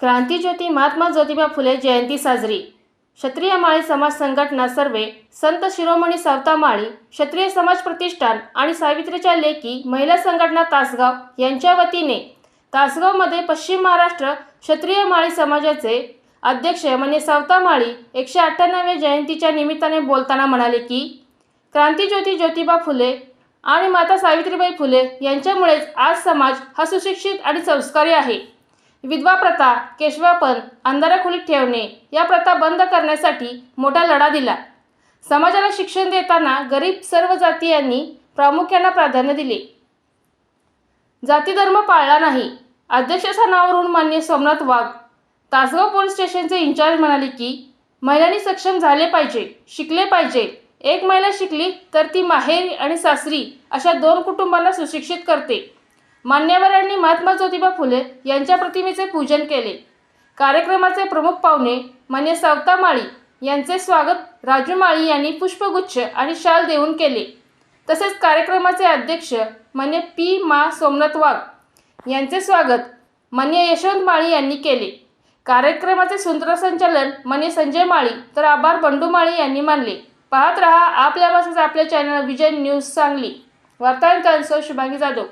क्रांतीज्योती महात्मा ज्योतिबा फुले जयंती साजरी. क्षत्रिय माळी समाज संघटना सर्वे संत शिरोमणी सावता माळी क्षत्रिय समाज प्रतिष्ठान आणि सावित्रीच्या लेखी महिला संघटना तासगाव यांच्या वतीने तासगावमध्ये पश्चिम महाराष्ट्र क्षत्रिय माळी समाजाचे अध्यक्ष म्हणजे सावता माळी एकशे अठ्ठ्याण्णव्या जयंतीच्या निमित्ताने बोलताना म्हणाले की क्रांतीज्योती ज्योतिबा फुले आणि माता सावित्रीबाई फुले यांच्यामुळेच आज समाज हा सुशिक्षित आणि संस्कारी आहे. विधवा प्रथा केशवापन अंधारा खोलीत ठेवणे या प्रथा बंद करण्यासाठी मोठा लढा दिला. समाजाला शिक्षण देताना गरीब सर्व जातीयांनी प्रामुख्याने प्राधान्य दिले. जातीधर्म पाळला नाही. अध्यक्षस्थानावरून मान्य सोमनाथ वाघ तासगाव पोलीस स्टेशनचे इन्चार्ज म्हणाले की महिलांनी सक्षम झाले पाहिजे शिकले पाहिजे. एक महिला शिकली तर ती माहेरी आणि सासरी अशा दोन कुटुंबांना सुशिक्षित करते. मान्यवरांनी महात्मा ज्योतिबा फुले यांच्या प्रतिमेचे पूजन केले. कार्यक्रमाचे प्रमुख पाहुणे मान्य सावता माळी यांचे स्वागत राजू माळी यांनी पुष्पगुच्छ आणि शाल देऊन केले. तसेच कार्यक्रमाचे अध्यक्ष मान्य पी मा सोमनाथ वाघ यांचे स्वागत मान्य यशवंत माळी यांनी केले. कार्यक्रमाचे सूत्रसंचालन मान्य संजय माळी तर आभार बंडू माळी यांनी मानले. पाहत रहा आपल्या भाषेचा आपल्या चॅनल विजय न्यूज सांगली. वार्तांकन सौ शुभांगी जाधव.